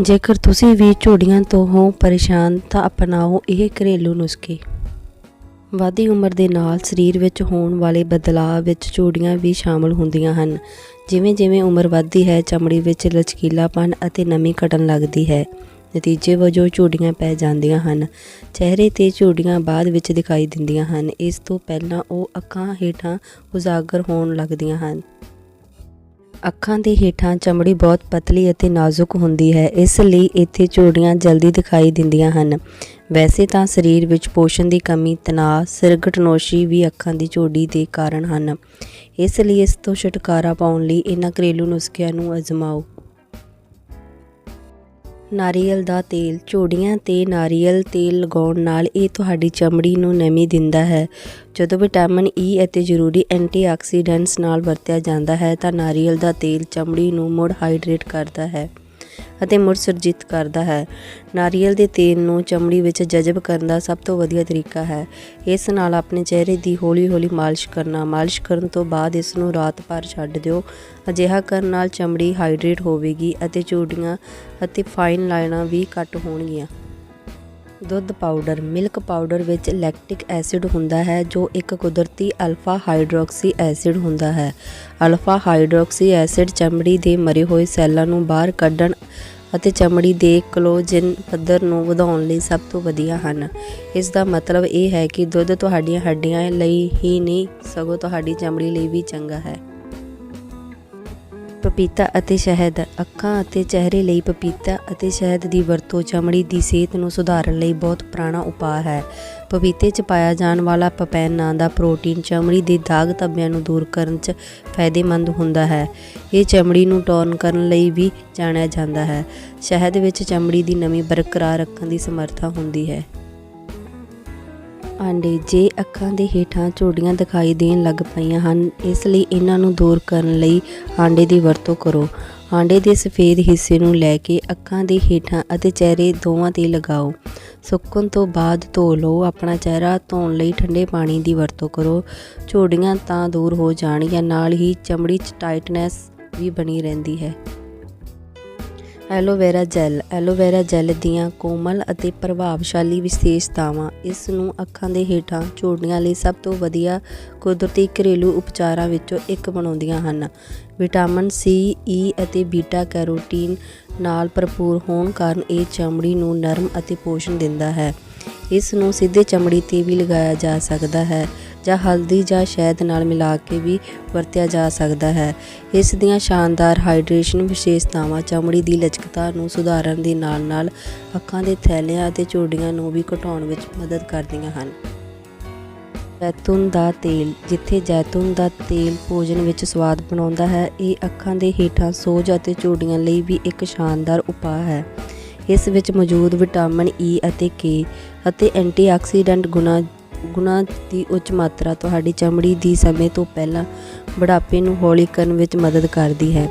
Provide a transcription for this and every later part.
ਜੇਕਰ ਤੁਸੀਂ ਵੀ ਝੋੜੀਆਂ ਤੋਂ ਹੋ ਪਰੇਸ਼ਾਨ, ਤਾਂ ਅਪਣਾਓ ਇਹ ਘਰੇਲੂ ਨੁਸਖੇ। ਵਾਦੀ ਉਮਰ ਦੇ ਨਾਲ ਸਰੀਰ ਵਿੱਚ ਹੋਣ ਵਾਲੇ ਬਦਲਾਅ ਵਿੱਚ ਝੋੜੀਆਂ ਵੀ ਸ਼ਾਮਲ ਹੁੰਦੀਆਂ ਹਨ। ਜਿਵੇਂ ਜਿਵੇਂ ਉਮਰ ਵੱਧਦੀ ਹੈ, ਚਮੜੀ ਵਿੱਚ ਲਚਕੀਲਾਪਨ ਅਤੇ ਨਮੀ ਘਟਣ ਲੱਗਦੀ ਹੈ। ਨਤੀਜੇ ਵਜੋਂ ਝੋੜੀਆਂ ਪੈ ਜਾਂਦੀਆਂ ਹਨ। ਚਿਹਰੇ ਤੇ ਝੋੜੀਆਂ ਬਾਅਦ ਵਿੱਚ ਦਿਖਾਈ ਦਿੰਦੀਆਂ ਹਨ। ਇਸ ਤੋਂ ਪਹਿਲਾਂ ਉਹ ਅੱਖਾਂ ਹੇਠਾਂ ਉਜਾਗਰ ਹੋਣ ਲੱਗਦੀਆਂ ਹਨ। ਅੱਖਾਂ ਦੇ ਹੇਠਾਂ ਚਮੜੀ ਬਹੁਤ ਪਤਲੀ ਅਤੇ ਨਾਜ਼ੁਕ ਹੁੰਦੀ ਹੈ, ਇਸ ਲਈ ਇੱਥੇ ਝੋੜੀਆਂ ਜਲਦੀ ਦਿਖਾਈ ਦਿੰਦੀਆਂ ਹਨ। ਵੈਸੇ ਤਾਂ ਸਰੀਰ ਵਿੱਚ ਪੋਸ਼ਣ ਦੀ ਕਮੀ, ਤਣਾਅ, ਸਿਰਗਟਨੋਸ਼ੀ ਵੀ ਅੱਖਾਂ ਦੀ ਝੋੜੀ ਦੇ ਕਾਰਨ ਹਨ। ਇਸ ਲਈ ਇਸ ਤੋਂ ਛੁਟਕਾਰਾ ਪਾਉਣ ਲਈ ਇਹਨਾਂ ਘਰੇਲੂ ਨੁਸਖਿਆਂ ਨੂੰ ਅਜ਼ਮਾਓ। ਨਾਰੀਅਲ ਦਾ ਤੇਲ, ਝੋੜੀਆਂ ਤੇ ਨਾਰੀਅਲ ਤੇਲ ਲਗਾਉਣ ਨਾਲ ਇਹ ਤੁਹਾਡੀ ਚਮੜੀ ਨੂੰ ਨਮੀ ਦਿੰਦਾ ਹੈ। ਜਦੋਂ ਵਿਟਾਮਿਨ ਈ ਅਤੇ ਜ਼ਰੂਰੀ ਐਂਟੀਆਕਸੀਡੈਂਟਸ ਨਾਲ ਵਰਤਿਆ ਜਾਂਦਾ ਹੈ ਤਾਂ ਨਾਰੀਅਲ ਦਾ ਤੇਲ ਚਮੜੀ ਨੂੰ ਮੁੜ ਹਾਈਡਰੇਟ ਕਰਦਾ ਹੈ। ਅਤੇ ਮੁੜ ਸੁਰਜੀਤ ਕਰਦਾ ਹੈ। ਨਾਰੀਅਲ ਦੇ ਤੇਲ ਨੂੰ ਚਮੜੀ ਵਿੱਚ ਜਜ਼ਬ ਕਰਨ ਦਾ ਸਭ ਤੋਂ ਵਧੀਆ ਤਰੀਕਾ ਹੈ। ਇਸ ਨਾਲ ਆਪਣੇ ਚਿਹਰੇ ਦੀ ਹੌਲੀ-ਹੌਲੀ ਮਾਲਿਸ਼ ਕਰਨਾ, ਮਾਲਿਸ਼ ਕਰਨ ਤੋਂ ਬਾਅਦ ਇਸ ਨੂੰ ਰਾਤ ਭਰ ਛੱਡ ਦਿਓ। ਅਜਿਹਾ ਕਰਨ ਨਾਲ ਚਮੜੀ ਹਾਈਡਰੇਟ ਹੋਵੇਗੀ ਅਤੇ ਚੂੜੀਆਂ ਅਤੇ ਫਾਈਨ ਲਾਈਨਾਂ ਵੀ ਘੱਟ ਹੋਣਗੀਆਂ। ਦੁੱਧ ਪਾਊਡਰ, ਮਿਲਕ ਪਾਊਡਰ ਵਿੱਚ ਲੈਕਟਿਕ ਐਸਿਡ ਹੁੰਦਾ ਹੈ, ਜੋ ਇੱਕ ਕੁਦਰਤੀ ਅਲਫਾ ਹਾਈਡਰੋਕਸੀ ਐਸਿਡ ਹੁੰਦਾ ਹੈ। ਅਲਫਾ ਹਾਈਡਰੋਕਸੀ ਐਸਿਡ ਚਮੜੀ ਦੇ ਮਰੇ ਹੋਏ ਸੈੱਲਾਂ ਨੂੰ ਬਾਹਰ ਕੱਢਣ ਅਤੇ ਚਮੜੀ ਦੇ ਕੋਲਾਜਨ ਪੱਧਰ ਨੂੰ ਵਧਾਉਣ ਲਈ ਸਭ ਤੋਂ ਵਧੀਆ ਹਨ। ਇਸ ਦਾ ਮਤਲਬ ਇਹ ਹੈ ਕਿ ਦੁੱਧ ਤੁਹਾਡੀਆਂ ਹੱਡੀਆਂ ਲਈ ਹੀ ਨਹੀਂ, ਸਗੋਂ ਤੁਹਾਡੀ ਚਮੜੀ ਲਈ ਵੀ ਚੰਗਾ ਹੈ। ਪਪੀਤਾ ਅਤੇ ਸ਼ਹਿਦ। ਅੱਖਾਂ ਅਤੇ ਚਿਹਰੇ ਲਈ ਪਪੀਤਾ ਅਤੇ ਸ਼ਹਿਦ ਦੀ ਵਰਤੋਂ ਚਮੜੀ ਦੀ ਸਿਹਤ ਨੂੰ ਸੁਧਾਰਨ ਲਈ ਬਹੁਤ ਪੁਰਾਣਾ ਉਪਾਅ ਹੈ। ਪਪੀਤੇ 'ਚ ਪਾਇਆ ਜਾਣ ਵਾਲਾ ਪਪੈਨ ਨਾਂ ਦਾ ਪ੍ਰੋਟੀਨ ਚਮੜੀ ਦੇ ਦਾਗ ਧੱਬਿਆਂ ਨੂੰ ਦੂਰ ਕਰਨ 'ਚ ਫਾਇਦੇਮੰਦ ਹੁੰਦਾ ਹੈ। ਇਹ ਚਮੜੀ ਨੂੰ ਟੋਨ ਕਰਨ ਲਈ ਵੀ ਜਾਣਿਆ ਜਾਂਦਾ ਹੈ। ਸ਼ਹਿਦ ਵਿੱਚ ਚਮੜੀ ਦੀ ਨਮੀ ਬਰਕਰਾਰ ਰੱਖਣ ਦੀ ਸਮਰੱਥਾ ਹੁੰਦੀ ਹੈ। ਆਂਡੇ ਜੇ ਅੱਖਾਂ ਦੇ ਹੇਠਾਂ ਝੋੜੀਆਂ ਦਿਖਾਈ ਦੇਣ ਲੱਗ ਪਈਆਂ ਹਨ, ਇਸ ਲਈ ਇਹਨਾਂ ਨੂੰ ਦੂਰ ਕਰਨ ਲਈ ਆਂਡੇ ਦੀ ਵਰਤੋਂ ਕਰੋ। ਆਂਡੇ ਦੇ ਸਫੇਦ ਹਿੱਸੇ ਨੂੰ ਲੈ ਕੇ ਅੱਖਾਂ ਦੇ ਹੇਠਾਂ ਅਤੇ ਚਿਹਰੇ ਦੋਵਾਂ ਤੇ ਲਗਾਓ। ਸੁੱਕਣ ਤੋਂ ਬਾਅਦ ਧੋ ਲਓ, ਆਪਣਾ ਚਿਹਰਾ ਧੋਣ ਲਈ ਠੰਡੇ ਪਾਣੀ ਦੀ ਵਰਤੋਂ ਕਰੋ। ਝੋੜੀਆਂ ਤਾਂ ਦੂਰ ਹੋ ਜਾਣਗੀਆਂ, ਨਾਲ ਹੀ ਚਮੜੀ 'ਚ ਟਾਈਟਨੈਸ ਵੀ ਬਣੀ ਰਹਿੰਦੀ ਹੈ। ਐਲੋਵੇਰਾ ਜੈਲ ਐਲੋਵੇਰਾ ਜੈਲ ਦੀਆਂ ਕੋਮਲ ਅਤੇ ਪ੍ਰਭਾਵਸ਼ਾਲੀ ਵਿਸ਼ੇਸ਼ਤਾਵਾਂ, ਇਸ ਨੂੰ ਅੱਖਾਂ ਦੇ ਹੇਠਾਂ ਝੋੜੀਆਂ ਲਈ ਸਭ ਤੋਂ ਵਧੀਆ ਕੁਦਰਤੀ ਘਰੇਲੂ ਉਪਚਾਰਾਂ ਵਿੱਚੋਂ ਇੱਕ ਬਣਾਉਂਦੀਆਂ ਹਨ। ਵਿਟਾਮਿਨ ਸੀ ਈ e ਅਤੇ ਬੀਟਾ ਕੈਰੋਟੀਨ ਨਾਲ ਭਰਪੂਰ ਹੋਣ ਕਾਰਨ ਇਹ ਚਮੜੀ ਨੂੰ ਨਰਮ ਅਤੇ ਪੋਸ਼ਣ ਦਿੰਦਾ ਹੈ। ਇਸ ਨੂੰ ਸਿੱਧੇ ਚਮੜੀ ਤੇ ਵੀ ਲਗਾਇਆ ਜਾ ਸਕਦਾ ਹੈ। ਜਾਂ ਹਲਦੀ ਜਾਂ ਸ਼ਹਿਦ ਨਾਲ ਮਿਲਾ ਕੇ ਵੀ ਵਰਤਿਆ ਜਾ ਸਕਦਾ ਹੈ। ਇਸ ਦੀਆਂ ਸ਼ਾਨਦਾਰ ਹਾਈਡਰੇਸ਼ਨ ਵਿਸ਼ੇਸ਼ਤਾਵਾਂ ਚਮੜੀ ਦੀ ਲਚਕਤਾ ਨੂੰ ਸੁਧਾਰਨ ਦੇ ਨਾਲ-ਨਾਲ ਅੱਖਾਂ ਦੇ ਥੈਲਿਆਂ ਅਤੇ ਝੋੜੀਆਂ ਨੂੰ ਵੀ ਘਟਾਉਣ ਵਿੱਚ ਮਦਦ ਕਰਦੀਆਂ ਹਨ। ਜੈਤੂਨ ਦਾ ਤੇਲ, ਜਿੱਥੇ ਜੈਤੂਨ ਦਾ ਤੇਲ ਭੋਜਨ ਵਿੱਚ ਸਵਾਦ ਬਣਾਉਂਦਾ ਹੈ, ਇਹ ਅੱਖਾਂ ਦੇ ਹੇਠਾਂ ਸੋਜ ਅਤੇ ਝੋੜੀਆਂ ਲਈ ਵੀ ਇੱਕ ਸ਼ਾਨਦਾਰ ਉਪਾਅ ਹੈ। ਇਸ ਵਿੱਚ ਮੌਜੂਦ ਵਿਟਾਮਿਨ ਈ ਅਤੇ ਕੇ ਅਤੇ ਐਂਟੀਆਕਸੀਡੈਂਟ ਗੁਣਾ ਗੁਣਾ ਦੀ ਉੱਚ ਮਾਤਰਾ ਤੁਹਾਡੀ ਚਮੜੀ ਦੀ ਸਮੇਂ ਤੋਂ ਪਹਿਲਾਂ ਬੁਢਾਪੇ ਨੂੰ ਹੌਲੀ ਕਰਨ ਵਿੱਚ ਮਦਦ ਕਰਦੀ ਹੈ।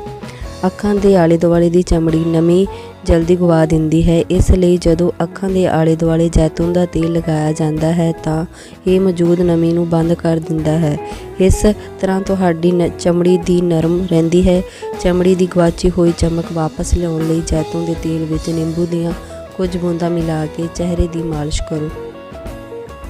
ਅੱਖਾਂ ਦੇ ਆਲੇ ਦੁਆਲੇ ਦੀ ਚਮੜੀ ਨਮੀ ਜਲਦੀ ਗਵਾ ਦਿੰਦੀ ਹੈ। ਇਸ ਲਈ ਜਦੋਂ ਅੱਖਾਂ ਦੇ ਆਲੇ ਦੁਆਲੇ ਜੈਤੂਨ ਦਾ ਤੇਲ ਲਗਾਇਆ ਜਾਂਦਾ ਹੈ ਤਾਂ ਇਹ ਮੌਜੂਦ ਨਮੀ ਨੂੰ ਬੰਦ ਕਰ ਦਿੰਦਾ ਹੈ। ਇਸ ਤਰ੍ਹਾਂ ਤੁਹਾਡੀ ਨ- ਚਮੜੀ ਦੀ ਨਰਮ ਰਹਿੰਦੀ ਹੈ। ਚਮੜੀ ਦੀ ਗਵਾਚੀ ਹੋਈ ਚਮਕ ਵਾਪਸ ਲਿਆਉਣ ਲਈ ਜੈਤੂਨ ਦੇ ਤੇਲ ਵਿੱਚ ਨਿੰਬੂ ਦੀਆਂ ਕੁਝ ਬੂੰਦਾਂ ਮਿਲਾ ਕੇ ਚਿਹਰੇ ਦੀ ਮਾਲਿਸ਼ ਕਰੋ।